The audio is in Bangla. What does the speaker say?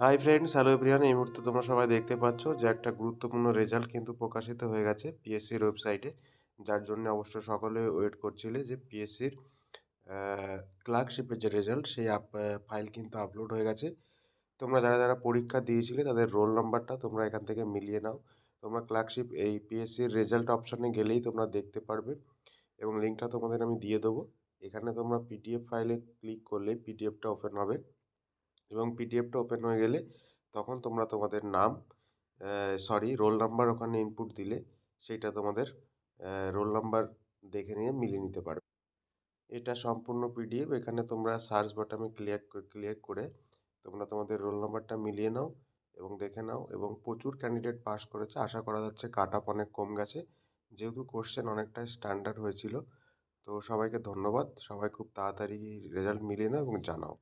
হাই ফ্রেন্ডস হ্যালো এভরিওয়ান এই মুহূর্তে তোমরা সবাই দেখতে পাচ্ছ যে একটা গুরুত্বপূর্ণ রেজাল্ট কিন্তু প্রকাশিত হয়ে গেছে পিএসসির ওয়েবসাইটে যার জন্য অবশ্য সকলে ওয়েট করছিলে যে পিএসসির ক্লার্কশিপের যে রেজাল্ট সেই ফাইল কিন্তু আপলোড হয়ে গেছে। তোমরা যারা যারা পরীক্ষা দিয়েছিলে, তাদের রোল নাম্বারটা তোমরা এখান থেকে মিলিয়ে নাও। তোমরা ক্লার্কশিপ এই পিএসসির রেজাল্ট অপশানে গেলেই তোমরা দেখতে পারবে এবং লিঙ্কটা তোমাদের আমি দিয়ে দেবো। এখানে তোমরা পিডিএফ ফাইলে ক্লিক করলে পিডিএফটা ওপেন হবে। এবং পিডিএফটা ওপেন হয়ে গেলে তখন তোমরা তোমাদের নাম সরি রোল নাম্বার ওখানে ইনপুট দিলে সেইটা তোমাদের রোল নাম্বার দেখে নিয়ে মিলিয়ে নিতে পারবে। এটা সম্পূর্ণ পিডিএফ এখানে তোমরা সার্চ বাটনে ক্লিক ক্লিক করে তোমরা তোমাদের রোল নাম্বারটা মিলিয়ে নাও এবং দেখে নাও এবং প্রচুর ক্যান্ডিডেট পাস করেছে। আশা করা যাচ্ছে কাট অফ অনেক কম গেছে। যেহেতু কোশ্চেন অনেকটাই স্ট্যান্ডার্ড হয়েছিল, তো সবাইকে ধন্যবাদ। সবাই খুব তাড়াতাড়ি রেজাল্ট মিলিয়ে নাও এবং জানাও।